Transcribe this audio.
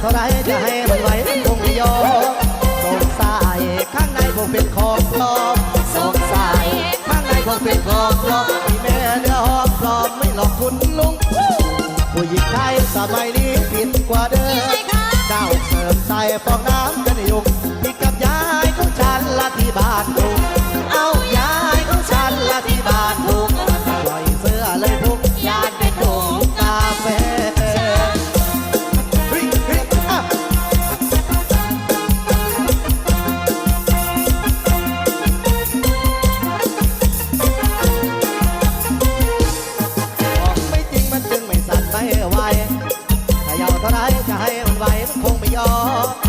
เท่าไรจะให้มันไหวคงไม่ยอมสงสัยข้างในคงเป็นของปลอมสงสัยข้างในคงเป็นของปลอมมีแม่เนื้อหอมปลอมไม่หลอกคุณลุง ผู้หญิงไทยสมัยนี้ผิดกว่าเดิมเจ้าเสริมใส่ฟองน้ำกันยุกที่กับยายของฉันละที่บ้าน ไม่ไหวถ้าอยากเท่าไรจะให้มันไหวมันคงไม่ยอม